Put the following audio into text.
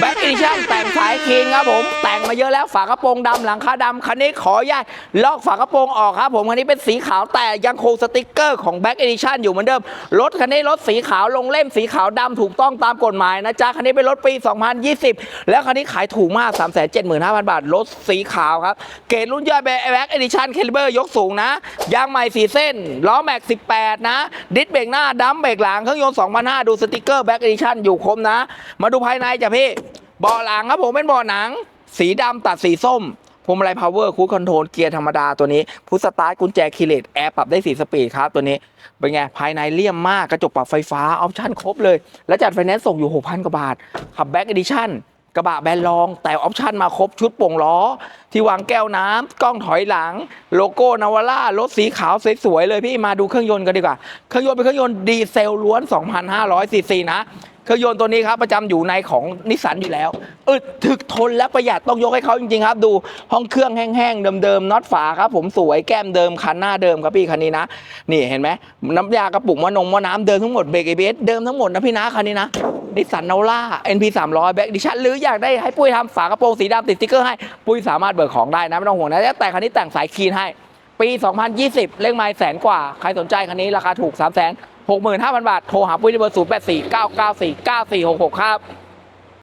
แบ็กอีชั่นแต่งสายคีนครับผม แต่งมาเยอะแล้วฝากระโปรงดำหลังคาดำคันนี้ขออนุญาตลอกฝากระโปรงออกครับผมคันนี้เป็นสีขาวแต่ยังคงสติกเกอร์ของแบ็กอีชั่นอยู่เหมือนเดิมรถคันนี้รถสีขาวลงเล่มสีขาวดำถูกต้องตามกฎหมายนะจ๊ะคันนี้เป็นรถปี 2020 แล้วคันนี้ขายถูกมาก 375,000 บาทรถสีขาวครับเกรดรุ่นย่อยแบ็กอีดิชั่นเคลิเบอร์ยกสูงนะยางใหม่4เส้นล้อแม็ก 18 นะ ดิสเบรกหน้าดัมเบรกหลังเครื่องยนต์2,500ดูสติกเกอร์แบ็กอีดิชั่นอยู่ครบนะ มาดูภายในจ้ะพี่ เบาะหลังครับผมเป็นเบาะหนัง สีดำตัดสีส้มพวงมาลัยพาวเวอร์คู c คอนโทรลเกียร์ธรรมดาตัวนี้พุทสตาร์ทกุญแจคีเลตแอร์ปรับได้4สปีดครับตัวนี้เป็นไง ภายในเลี่ยมมากกระจกปรับไฟฟ้าออปชั่นครบเลย แล้วจัดไฟแนนซ์ส่งอยู่ 6,000 กว่าบาท ขับแบ็กเอดิชั่นกระบะแบนลอง แต่ออปชั่นมาครบชุดโป่งล้อ ที่วางแก้วน้ำกล้องถอยหลัง โลโก้นาวาร่ารถสีขาวสวยๆเลยพี่มาดูเครื่องยนต์กันดีกว่า เครื่องยนต์เป็นเครื่องยนต์ดีเซลล้วน 2,500ซีซีนะ เครื่องยนต์ตัวนี้ครับประจำอยู่ในของนิสสันอยู่แล้วอึดถึกทนและประหยัดต้องยกให้เขาจริงๆครับดูห้องเครื่องแห้งๆเดิมๆน็อตฝาครับ ผมสวยแก้มเดิมคันหน้าเดิมครับพี่คันนี้นะ นี่เห็นไหมน้ำยากระปุกมะนงมะน้ำเดิมทั้งหมดเบรกเอเบสเดิมทั้งหมดนะพี่นะคันนี้นะนิสสันนาวล่า NP 300แบ็กดิชั่นหรืออยากได้ให้ปุ้ยทำฝากระโปรงสีดำติดสติ๊กเกอร์ให้ปุ้ยสามารถเบิกของได้นะไม่ต้องห่วงนะแต่คันนี้แต่งสายคีนให้ ปี 2020 เลขไมล์แสนกว่า ใครสนใจคันนี้ราคาถูก3 6 5 0 0 0 บาท โทรหาปุ้ยที่เบอร์ 0 8 4 9 9 4 9 4 6 6 ครับ